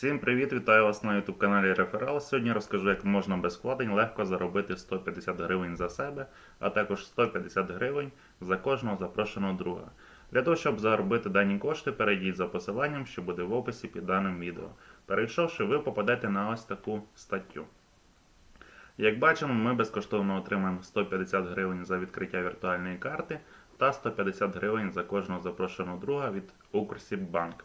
Всім привіт! Вітаю вас на YouTube каналі Реферал. Сьогодні розкажу, як можна без вкладень легко заробити 150 гривень за себе, а також 150 гривень за кожного запрошеного друга. Для того, щоб заробити дані кошти, перейдіть за посиланням, що буде в описі під даним відео. Перейшовши, ви попадете на ось таку статтю. Як бачимо, ми безкоштовно отримаємо 150 гривень за відкриття віртуальної карти та 150 гривень за кожного запрошеного друга від Укрсіббанк.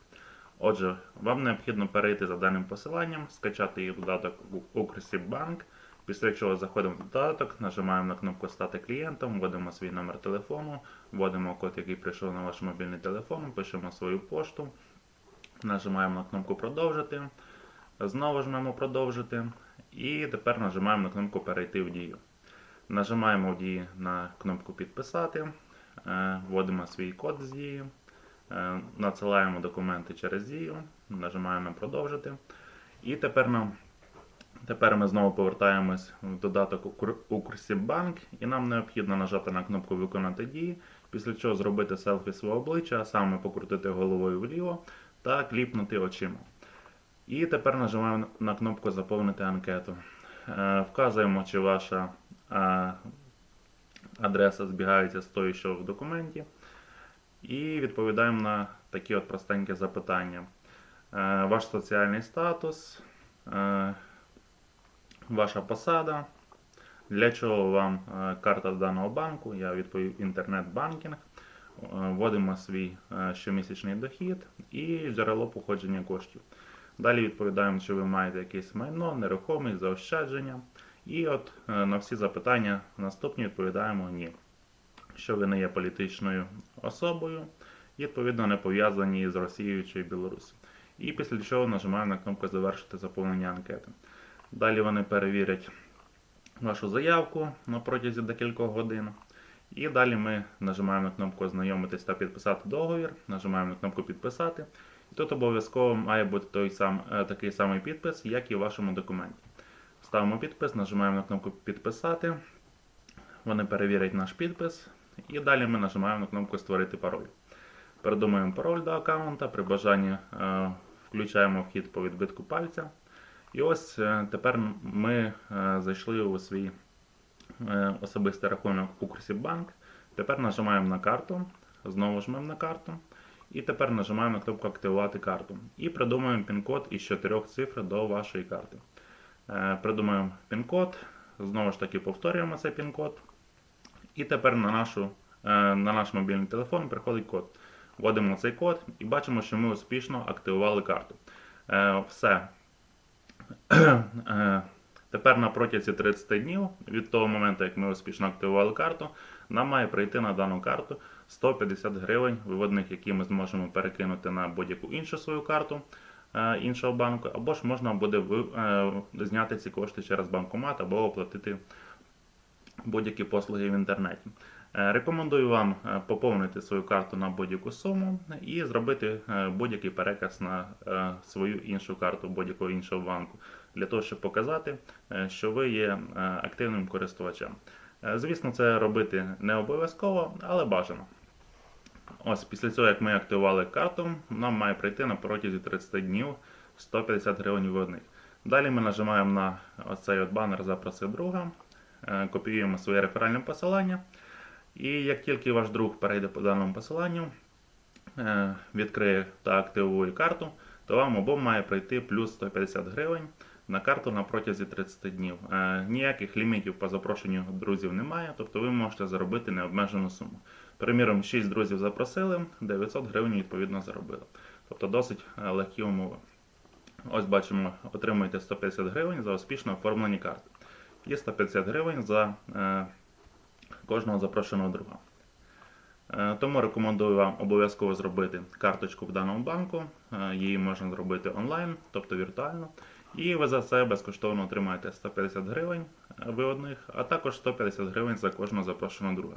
Отже, вам необхідно перейти за даним посиланням, скачати її додаток Укрсіббанк, після чого заходимо в додаток, нажимаємо на кнопку Стати клієнтом, вводимо свій номер телефону, вводимо код, який прийшов на ваш мобільний телефон, пишемо свою пошту, нажимаємо на кнопку Продовжити, знову жмемо Продовжити і тепер нажимаємо на кнопку Перейти в дію. Нажимаємо в дії на кнопку Підписати, е, вводимо свій код з дії. Е, Надсилаємо документи через дію, нажимаємо продовжити. І тепер нам, тепер ми знову повертаємось в додаток Укр- Укрсіббанк, і нам необхідно нажати на кнопку Виконати дії, після чого зробити селфі свого обличчя, а саме покрутити головою вліво та кліпнути очима. І тепер нажимаємо на кнопку Заповнити анкету. Е, Вказуємо, чи ваша е, адреса збігається з тою, що в документі. І відповідаємо на такі от простенькі запитання. Е, Ваш соціальний статус, е, ваша посада, для чого вам е, карта даного банку, я відповів інтернет-банкінг, вводимо свій щомісячний дохід і джерело походження коштів. Далі відповідаємо, чи ви маєте якесь майно, нерухомість, заощадження. І от на всі запитання наступні відповідаємо ні що ви не є політичною особою, і відповідно не пов'язані з Росією чи Білорусі. І після чого нажимаємо на кнопку Завершити заповнення анкети. Далі вони перевірять вашу заявку на протязі декількох годин. І далі ми нажимаємо на кнопку Ознайомитись та підписати договір, нажимаємо на кнопку Підписати. І тут обов'язково має бути той сам, е, такий самий підпис, як і в вашому документі. Ставимо підпис, нажимаємо на кнопку Підписати. Вони перевірять наш підпис. І далі ми нажимаємо на кнопку Створити пароль. Передумаємо пароль до аккаунта, при бажанні е, включаємо вхід по відбитку пальця. І ось е, тепер ми е, зайшли у свій особистий рахунок Укрсіббанк. Тепер нажимаємо на карту, знову жмемо на карту. І тепер нажимаємо на кнопку Активувати карту. І придумаємо пін-код із 4 цифр до вашої карти. Придумаємо пін-код, знову ж таки повторюємо цей пін-код. І тепер на, нашу, е, на наш мобільний телефон приходить код. Вводимо цей код і бачимо, що ми успішно активували карту. Е, Все. Е, Тепер на протязі 30 днів від того моменту, як ми успішно активували карту, нам має прийти на дану карту 150 гривень виводних, які ми зможемо перекинути на будь-яку іншу свою карту іншого банку, або ж можна буде зняти ці кошти через банкомат або оплатити будь-які послуги в інтернеті. Е, Рекомендую вам е, поповнити свою карту на будь-яку суму і зробити е, будь-який переказ на свою іншу карту будь-якого іншого банку для того, щоб показати, що ви є активним користувачем. Звісно, це робити не обов'язково, але бажано. Ось після цього, як ми активували карту, нам має прийти на протязі 30 днів 150 гривень виводних. Далі ми нажимаємо на оцей от банер Запроси друга, копіюємо своє реферальне посилання. І як тільки ваш друг перейде по даному посиланню, е, відкриє та активує карту, то вам обом має прийти плюс 150 гривень на карту на протязі 30 днів. Е, Ніяких лімітів по запрошенню друзів немає, тобто ви можете заробити необмежену суму. Приміром, 6 друзів запросили, 900 гривень відповідно заробили. Тобто досить е, легкі умови. Ось бачимо, отримуєте 150 гривень за успішно оформлені карти. І 150 гривень за е, кожного запрошеного друга. Е, Тому рекомендую вам обов'язково зробити карточку в даному банку. Е, Її можна зробити онлайн, тобто віртуально. І ви за це безкоштовно отримаєте 150 гривень е, виводних, а також 150 гривень за кожного запрошеного друга.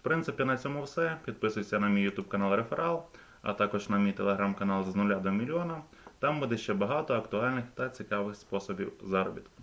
В принципі, на цьому все. Підписуйся на мій YouTube канал Реферал, а також на мій телеграм-канал з нуля до мільйона. Там буде ще багато актуальних та цікавих способів заробітку.